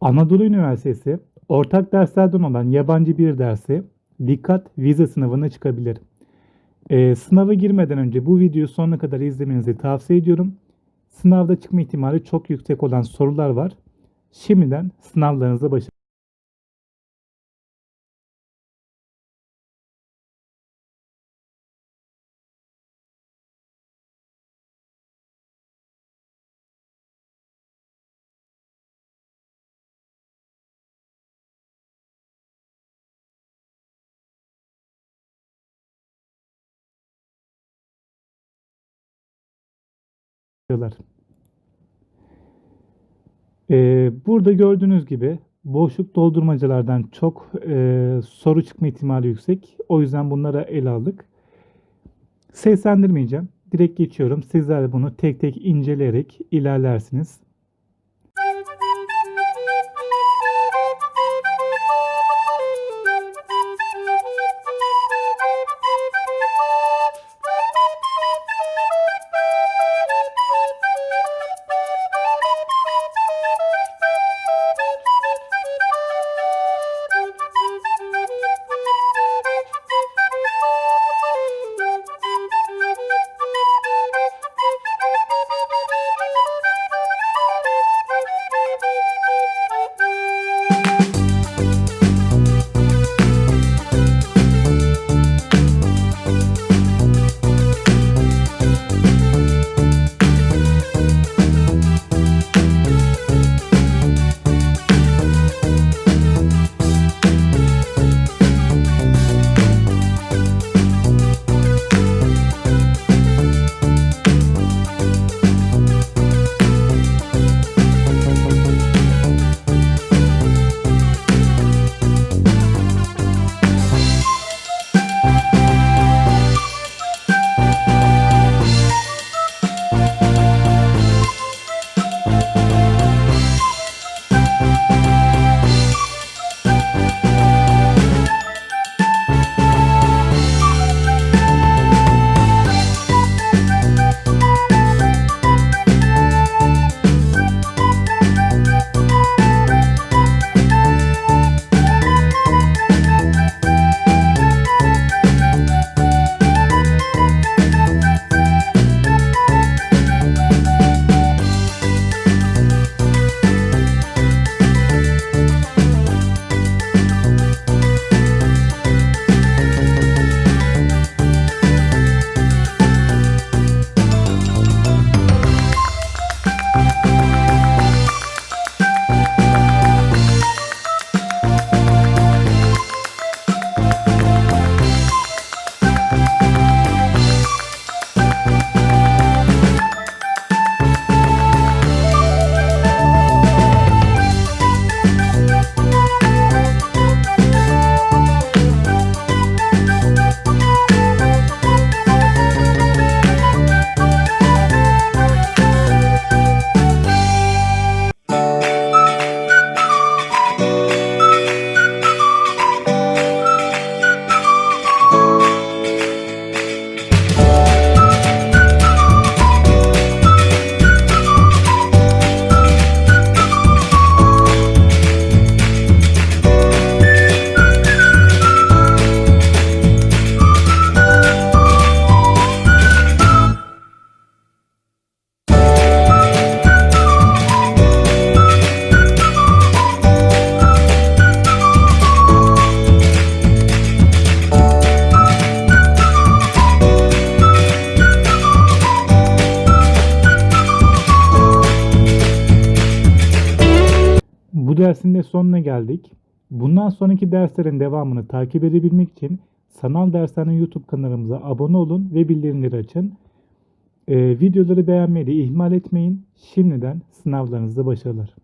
Anadolu Üniversitesi ortak derslerden olan yabancı bir dersi dikkat vize sınavına çıkabilir. Ee, sınava girmeden önce bu videoyu sonuna kadar izlemenizi tavsiye ediyorum. Sınavda çıkma ihtimali çok yüksek olan sorular var. Şimdiden sınavlarınıza başarılar. Ee, burada gördüğünüz gibi boşluk doldurmacalardan çok e, soru çıkma ihtimali yüksek. O yüzden bunlara ele aldık. Seslendirmeyeceğim. Direkt geçiyorum. Sizler bunu tek tek inceleyerek ilerlersiniz. Bu dersin de sonuna geldik. Bundan sonraki derslerin devamını takip edebilmek için Sanal Dershane YouTube kanalımıza abone olun ve bildirimleri açın. Ee, videoları beğenmeyi de ihmal etmeyin. Şimdiden sınavlarınızda başarılar.